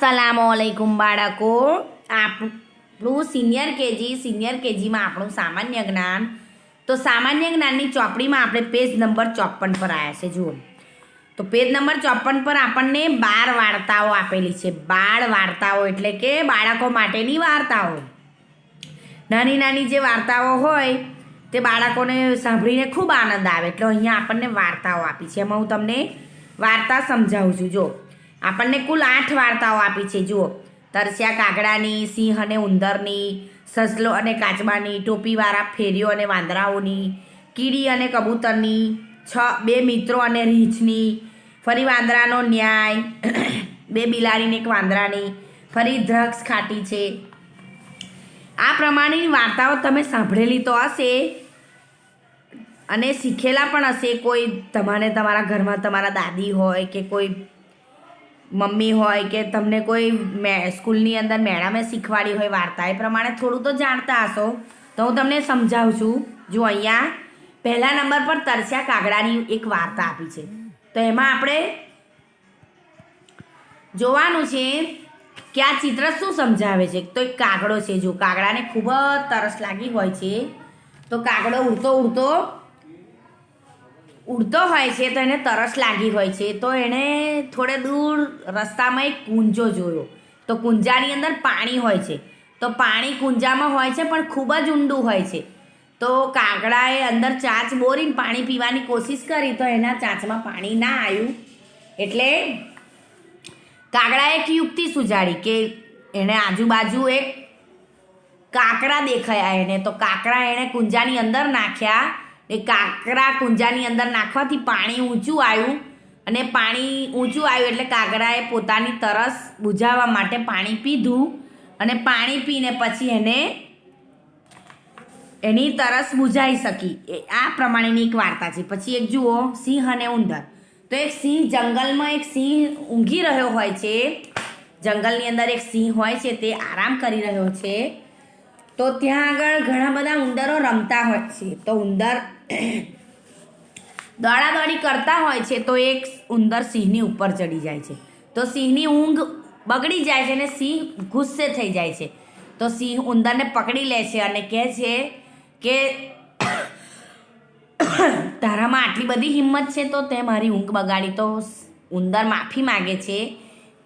સલામવાલેકુમ બાળકો. આપણું senior KG, senior કેજીમાં આપણું સામાન્ય જ્ઞાન. તો સામાન્ય જ્ઞાનની ચોપડીમાં આપણે પેજ નંબર ચોપન પર આવ્યા છે, જુઓ. તો પેજ નંબર ચોપન પર આપણને બાર વાર્તાઓ આપેલી છે. બાળ વાર્તાઓ એટલે કે બાળકો માટેની વાર્તાઓ. નાની નાની જે વાર્તાઓ હોય, તે બાળકોને સાંભળીને ખૂબ આનંદ આવે. એટલે અહીંયા આપણને વાર્તાઓ આપી છે. એમાં હું તમને વાર્તા સમજાવું છું. જો આપણને કુલ આઠ વાર્તાઓ આપી છે, જુઓ. તરસ્યા કાગડાની, સિંહ અને ઉંદરની, સસલો અને કાચબાની, ટોપીવાળા ફેરીઓ અને વાંદરાઓની, કીડી અને કબૂતરની, છ, બે મિત્રો અને રીંછની, ફરી વાંદરાનો ન્યાય, બે બિલાડીને એક વાંદરાની, ફરી દ્રક્ષ ખાટી છે. આ પ્રમાણેની વાર્તાઓ તમે સાંભળેલી તો હશે અને શીખેલા પણ હશે. કોઈ તમારે તમારા ઘરમાં તમારા દાદી હોય કે કોઈ મમ્મી હોય કે તમને કોઈ મે, સ્કૂલની અંદર મેડમે શીખવાડી હોય વાર્તા, એ પ્રમાણે થોડું તો જાણતા હશો. તો હું તમને સમજાવું છું. જો અહીંયા પહેલા નંબર પર તરસ્યા કાગડાની એક વાર્તા આપી છે. તો એમાં આપણે જોવાનું છે કે આ ચિત્ર શું સમજાવે છે. તો એક કાગડો છે જો, કાગડાને ખૂબ જ તરસ લાગી હોય છે. તો કાગડો ઉડતો ઉડતો ઉડતો હોય છે તો એને તરસ લાગી હોય છે. તો એણે થોડે દૂર રસ્તામાં એક કુંજો જોયો. તો કુંજાની અંદર પાણી હોય છે. તો પાણી કુંજામાં હોય છે પણ ખૂબ જ ઊંડું હોય છે. તો કાગડાએ અંદર ચાંચ બોરીને પાણી પીવાની કોશિશ કરી તો એના ચાંચમાં પાણી ના આવ્યું એટલે કાગડાએ એક યુક્તિ સુજાડી કે એણે આજુબાજુ એક કાંકરા દેખાયા એને. તો કાંકરા એણે કુંજાની અંદર નાખ્યા એ કાંકરા કુંજાની અંદર નાખવાથી પાણી ઊંચું આવ્યું અને પાણી ઊંચું આવ્યું એટલે કાંકરાએ પોતાની તરસ બુઝાવવા માટે પાણી પીધું અને પાણી પીને પછી એને એની તરસ બુઝાઈ શકી. એ આ પ્રમાણેની એક વાર્તા છે. પછી એક જુઓ, સિંહ અને ઉંદર. તો એક સિંહ જંગલમાં એક સિંહ ઊંઘી રહ્યો હોય છે. જંગલની અંદર એક સિંહ હોય છે તે આરામ કરી રહ્યો છે. તો ત્યાં આગળ ઘણા બધા ઉંદરો રમતા હોય છે. તો ઉંદર દોડાદોડી કરતા હોય છે તો એક ઉંદર સિંહની ઉપર ચડી જાય છે. તો સિંહની ઊંઘ બગડી જાય છે અને સિંહ ગુસ્સે થઈ જાય છે. તો સિંહ ઉંદરને પકડી લે છે અને કહે છે કે, તારામાં આટલી બધી હિંમત છે તો તે મારી ઊંઘ બગાડી. તો ઉંદર માફી માગે છે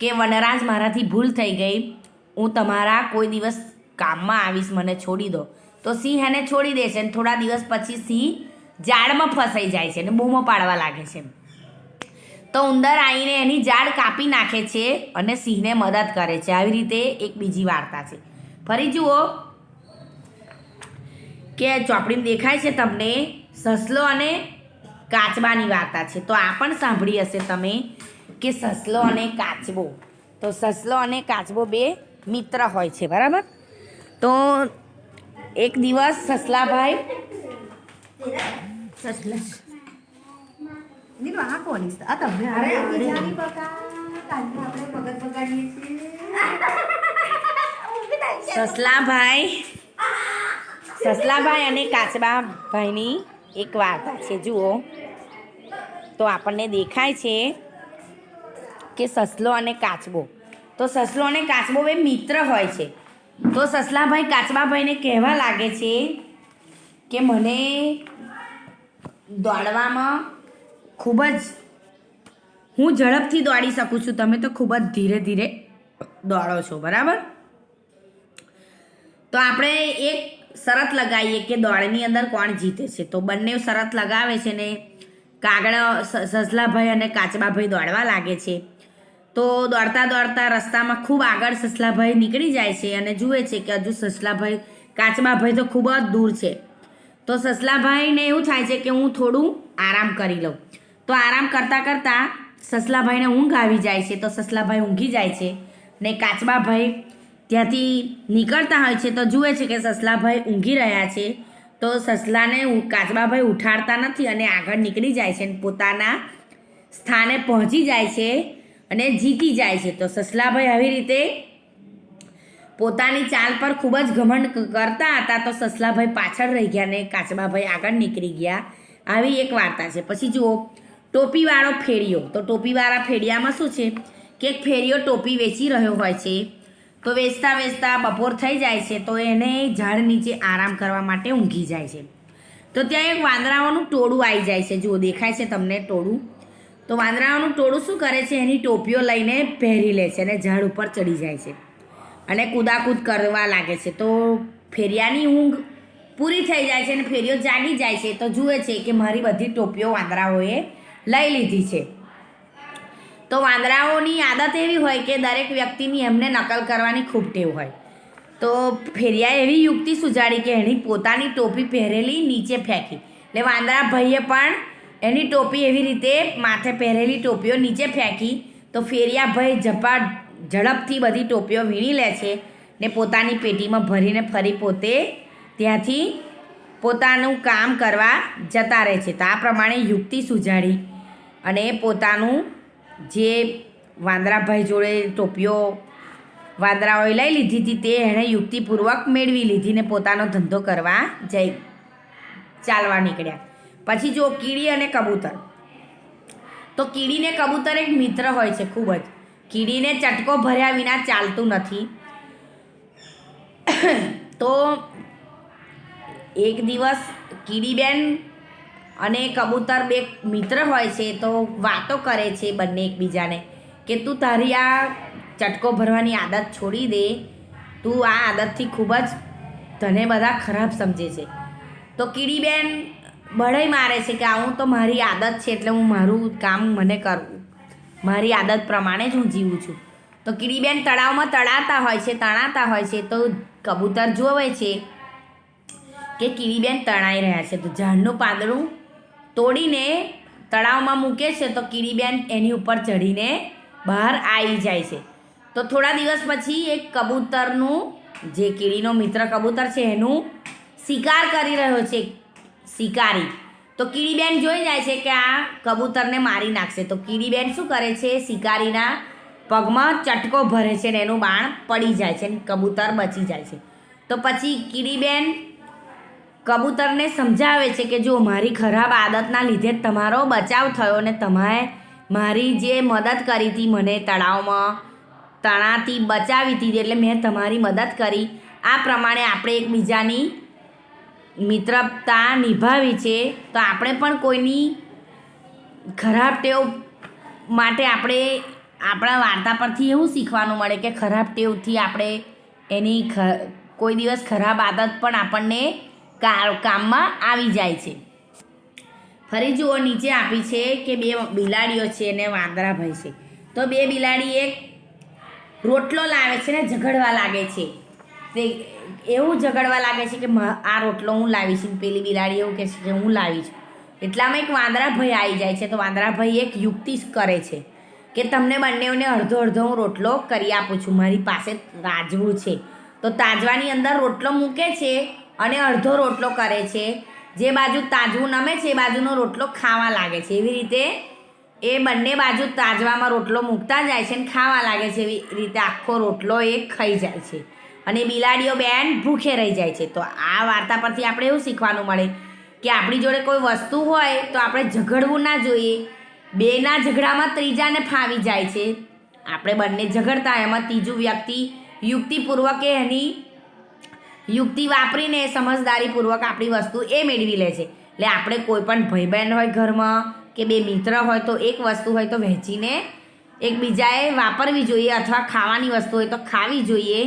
કે, વનરાજ, મારાથી ભૂલ થઈ ગઈ. હું તમારા કોઈ દિવસ કામમાં આવીશ, મને છોડી દો. તો સિંહ એને છોડી દે છે અને થોડા દિવસ પછી સિંહ ઝાડમાં ફસાઈ જાય છે અને બૂમો પાડવા લાગે છે. તો ઉંદર આવીને એની ઝાડ કાપી નાખે છે અને સિંહને મદદ કરે છે. આવી રીતે એક બીજી વાર્તા છે. ફરી જુઓ કે ચોપડીમાં દેખાય છે તમને સસલો અને કાચબાની વાર્તા છે. તો આ પણ સાંભળી હશે તમે કે સસલો અને કાચબો. તો સસલો અને કાચબો બે મિત્ર હોય છે, બરાબર? તો એક દિવસ સસલાભાઈ સસલા નીલુ, આ કોની છે? આ તમને અરે બીજાની આપણે બગાડીએ છીએ. સસલાભાઈ. સસલાભાઈ અને કાચબા ભાઈની એક વાર્તા છે જુઓ. તો આપણને દેખાય છે કે સસલો અને કાચબો. તો સસલો અને કાચબો બે મિત્ર હોય છે. તો સસલાભાઈ કાચબાભાઈને કહેવા લાગે છે કે મને દોડવામાં ખૂબ જ હું ઝડપથી દોડી શકું છું. તમે તો ખૂબ જ ધીરે ધીરે દોડો છો, બરાબર? તો આપણે એક શરત લગાવીએ કે દોડની અંદર કોણ જીતે છે. તો બંને શરત લગાવે છે ને કાગડા સસલાભાઈ અને કાચબાભાઈ દોડવા લાગે છે. તો દોડતા દોડતા રસ્તામાં ખૂબ આગળ સસલાભાઈ નીકળી જાય છે અને જુએ છે કે હજુ સસલાભાઈ, કાચબાભાઈ તો ખૂબ જ દૂર છે. તો સસલાભાઈને એવું થાય છે કે હું થોડું આરામ કરી લઉં. તો આરામ કરતાં કરતાં સસલાભાઈને ઊંઘ આવી જાય છે, તો સસલાભાઈ ઊંઘી જાય છે ને કાચબાભાઈ ત્યાંથી નીકળતા હોય છે, તો જુએ છે કે સસલાભાઈ ઊંઘી રહ્યા છે. તો સસલાને કાચબાભાઈ ઉઠાડતા નથી અને આગળ નીકળી જાય છે અને પોતાના સ્થાને પહોંચી જાય છે અને જીતી જાય છે. તો સસલાભાઈ આવી રીતે પોતાની ચાલ પર ખૂબ જ ઘમંડ કરતા હતા તો સસલાભાઈ પાછળ રહી ગયા ને કાચબાભાઈ આગળ નીકળી ગયા. આવી એક વાર્તા છે. પછી જુઓ, ટોપીવાળો ફેડિયો તો ટોપીવાળા ફેડિયામાં શું છે? કે એક ફેરિયો ટોપી વેચી રહ્યો હોય છે. તો વેચતા વેચતા બપોર થઈ જાય છે તો એને ઝાડ નીચે આરામ કરવા માટે ઊંઘી જાય છે. તો ત્યાં એક વાંદરાઓનું ટોળું આવી જાય છે. જો દેખાય છે તમને ટોળું? તો વાંદરાઓનું ટોળું શું કરે છે? એની ટોપીઓ લઈને પહેરી લે છે અને ઝાડ ઉપર ચડી જાય છે. અને કૂદાકૂદ કરવા લાગે છે. તો ફેરિયાની ઊંઘ પૂરી થઈ જાય છે અને ફેરિયો જાગી જાય છે. તો જુએ છે કે મારી બધી ટોપીઓ વાંદરાઓએ લઈ લીધી છે. તો વાંદરાઓની આદત એવી હોય કે દરેક વ્યક્તિની એમને નકલ કરવાની ખૂબ ટેવ હોય. તો ફેરિયાએ એવી યુક્તિ સુજાડી કે એની પોતાની ટોપી પહેરેલી નીચે ફેંકી. એટલે વાંદરા ભાઈએ પણ એની ટોપી એવી રીતે માથે પહેરેલી ટોપીઓ નીચે ફેંકી. તો ફેરિયા ભાઈ ઝપા ઝડપથી બધી ટોપીઓ વીણી લે છે ને પોતાની પેટીમાં ભરીને ફરી પોતે ત્યાંથી પોતાનું કામ કરવા જતા રહે છે. તો આ પ્રમાણે યુક્તિ સુજાડી અને પોતાનું જે વાંદરાભાઈ જોડે ટોપીઓ વાંદરાઓએ લઈ લીધી હતી તે એણે યુક્તિપૂર્વક મેળવી લીધી ને પોતાનો ધંધો કરવા જઈ ચાલવા નીકળ્યા. પછી જો કીડી અને કબૂતર. તો કીડીને કબૂતર એક મિત્ર હોય છે ખૂબ જ. કીડીને ચટકો ભર્યા વિના ચાલતું નથી. તો એક દિવસ કીડીબેન અને કબૂતર બે મિત્ર હોય છે તો વાતો કરે છે બંને એકબીજાને કે તું તારી આ ચટકો ભરવાની આદત છોડી દે. તું આ આદતથી ખૂબ જ તને બધા ખરાબ સમજે છે. તો કીડીબેન બળાઈ મારે છે કે આવું તો મારી આદત છે એટલે હું મારું કામ મને કરવું. મારી આદત પ્રમાણે જ હું જીવું છું. તો કીડીબેન તળાવમાં તળાતા હોય છે, તણાતા હોય છે, તો કબૂતર જોવે છે કે કીડીબેન તણાઈ રહ્યા છે. તો ઝાડનું પાંદડું તોડીને તળાવમાં મૂકે છે, તો કીડીબેન એની ઉપર ચડીને બહાર આવી જાય છે. તો થોડા દિવસ પછી એક કબૂતરનું, જે કીડીનો મિત્ર કબૂતર છે, એનું શિકાર કરી રહ્યો છે. શિકારી. તો કીડીબેન જોઈ જાય છે કે આ કબૂતરને મારી નાખશે. તો કીડીબેન શું કરે છે? શિકારીના પગમાં ચટકો ભરે છે ને એનું બાણ પડી જાય છે ને કબૂતર બચી જાય છે. તો પછી કીડીબેન કબૂતરને સમજાવે છે કે જો મારી ખરાબ આદતના લીધે તમારો બચાવ થયો ને તમારે મારી જે મદદ કરી હતી મને તળાવમાં તણાથી બચાવી હતી એટલે મેં તમારી મદદ કરી. આ પ્રમાણે આપણે એકબીજાની મિત્રતા નિભાવી છે, તો આપણે પણ કોઈની ખરાબ ટેવ માટે આપણે આપણા વાર્તા પરથી એવું શીખવાનું મળે કે ખરાબ ટેવથી આપણે એની કોઈ દિવસ ખરાબ આદત પણ આપણને કામમાં આવી જાય છે. ફરી જુઓ, નીચે આપી છે કે બે બિલાડીઓ છે અને વાંદરાભાઈ છે. તો બે બિલાડી એક રોટલો લાવે છે ને ઝઘડવા લાગે છે. તે એવું ઝઘડવા લાગે છે કે આ રોટલો હું લાવીશ પેલી બિલાડી એવું કહે છે કે હું લાવીશ. એટલામાં એક વાંદરાભાઈ આવી જાય છે તો વાંદરાભાઈ એક યુક્તિ કરે છે કે તમને બંનેઓને અડધો અડધો હું રોટલો કરી આપું છું, મારી પાસે રાજવું છે. તો તાજવાની અંદર રોટલો મૂકે છે અને અડધો રોટલો કરે છે. જે બાજુ તાજવું નમે છે એ બાજુનો રોટલો ખાવા લાગે છે. એવી રીતે એ બંને બાજુ તાજવામાં રોટલો મૂકતા જાય છે અને ખાવા લાગે છે. એવી રીતે આખો રોટલો એ ખાઈ જાય છે. અને બિલાડીઓ બેન ભૂખે રહી જાય છે. તો આ વાર્તા પરથી આપણે એવું શીખવાનું મળે કે આપણી જોડે કોઈ વસ્તુ હોય તો આપણે ઝઘડવું ના જોઈએ. બેના ઝઘડામાં ત્રીજાને ફાવી જાય છે. આપણે બંને ઝઘડતા એમાં ત્રીજું વ્યક્તિ યુક્તિપૂર્વક એની યુક્તિ વાપરીને સમજદારીપૂર્વક આપણી વસ્તુ એ મેળવી લે છે. એટલે આપણે કોઈ પણ ભાઈ બહેન હોય ઘરમાં કે બે મિત્ર હોય તો એક વસ્તુ હોય તો વહેંચીને એકબીજાએ વાપરવી જોઈએ અથવા ખાવાની વસ્તુ હોય તો ખાવી જોઈએ.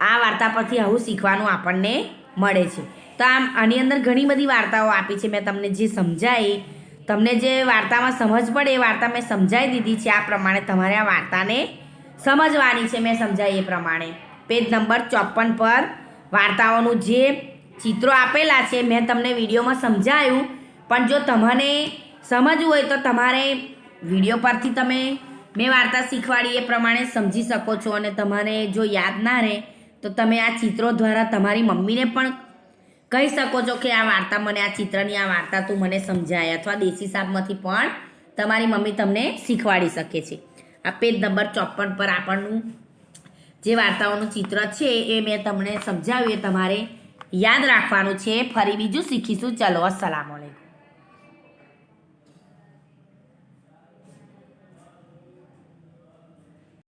આ વાર્તા પરથી આવું શીખવાનું આપણને મળે છે. તો આમ આની અંદર ઘણી બધી વાર્તાઓ આપી છે. મેં તમને જે સમજાવી તમને જે વાર્તામાં સમજ પડે એ વાર્તા મેં સમજાવી દીધી છે. આ પ્રમાણે તમારે આ વાર્તાને સમજવાની છે. મેં સમજાવી એ પ્રમાણે. પેજ નંબર ચોપન પર વાર્તાઓનું જે ચિત્રો આપેલા છે, મેં તમને વિડીયોમાં સમજાયું. પણ જો તમને સમજવું હોય તો તમારે વીડિયો પરથી તમે મેં વાર્તા શીખવાડી એ પ્રમાણે સમજી શકો છો અને તમારે જો યાદ ના રહે તો તમે આ ચિત્રો દ્વારા તમારી મમ્મીને પણ કહી શકો છો કે આ વાર્તા મને આ ચિત્રની આ વાર્તા તું મને સમજાય અથવા દેશી સાપમાંથી પણ તમારી મમ્મી તમને શીખવાડી શકે છે. આ પેજ નંબર ચોપન પર આપણનું જે વાર્તાઓનું ચિત્ર છે એ મેં તમને સમજાવ્યું, એ તમારે યાદ રાખવાનું છે. ફરી બીજું શીખીશું. ચલો, અસલામ